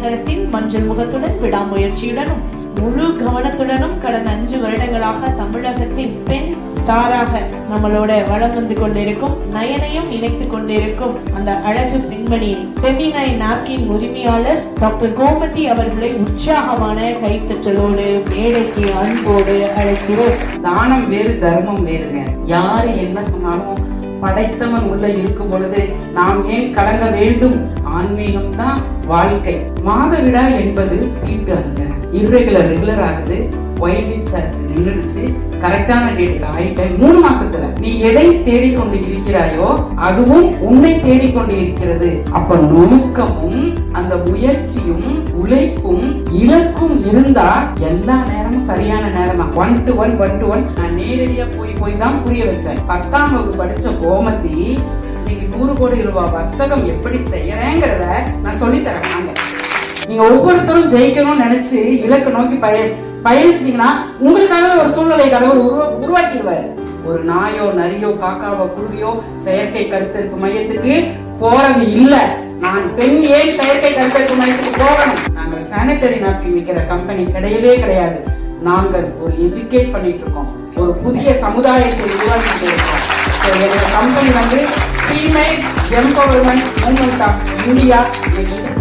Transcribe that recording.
நிறுவனத்தின் மஞ்சள் முகத்துடன் விடாமுயற்சியுடனும் முழு கவனத்துடனும் கடந்த அஞ்சு வருடங்களாக தமிழகத்தின் பெண் ஸ்டாராக நம்மளோட வளம் வந்து கொண்டிருக்கும் நயனையும் இணைத்து கொண்டிருக்கும் அந்த அழகு பெண்மணி பெமினை நாக்கின் உரிமையாளர் டாக்டர் கோமதி அவர்களை உற்சாகமான கைத்தச்சலோடு மேடைக்கு அன்போடு அழைக்கிறோம். தானம் வேறு தர்மம் வேறுங்க. யாரு என்ன சொன்னாலும் படைத்தவன் உள்ள இருக்கும் பொழுது நாம் ஏன் கலங்க வேண்டும்? ஆன்மீகம் தான் வாழ்க்கை. மாதவிடா என்பது தீட்டு அல்ல. இர்ரெகுலர் ரெகுலர் ஆகுது. ஒயிட் சர்ச் நின்றுச்சு கரெக்டான டேட்டில் ஆயிட்டேன். மூணு மாசத்துல நீ எதை தேடிக்கொண்டு இருக்கிறாயோ அதுவும் உன்னை தேடிக்கொண்டு இருக்கிறது அப்ப நுணுக்கமும் அந்த முயற்சியும் உழைப்பும் இலக்கும் இருந்தா எல்லா நேரமும் சரியான நேரம் தான் one to one one to one நான் நேரடியா போய் போய் தான் புரிய வச்சேன். பத்தாம் வகுப்பு படிச்ச கோமதி இன்னைக்கு நூறு கோடி ரூபாய் வர்த்தகம் எப்படி செய்யறேங்கிறத நான் சொல்லி தரேன் வாங்க. நீங்க ஒவ்வொருத்தரும் ஜெயிக்கணும்னு நினைச்சு இலக்கு நோக்கி பயன் பயணிச்சிட்டீங்கன்னா உங்களுக்காக ஒரு சூழ்நிலை கடவுள் உருவா உருவாக்கிடுவாரு. ஒரு நாயோ நரியோ காக்காவோ குருவியோ செயற்கை கருத்தரிப்பு மையத்துக்கு போறது இல்ல. நான் பெண் ஏன் செயற்கை கருத்தரிப்பு மையத்துக்கு போகணும்? நாங்கள் சானிட்டரி நாப்கின் விற்கிற கம்பெனி கிடையவே கிடையாது. நாங்கள் ஒரு எஜுகேட் பண்ணிட்டு இருக்கோம் ஒரு புதிய சமுதாயத்தை உருவாக்கிட்டு இருக்கோம் So, எங்க கம்பெனி வந்து female empowerment movement of India எங்களுக்கு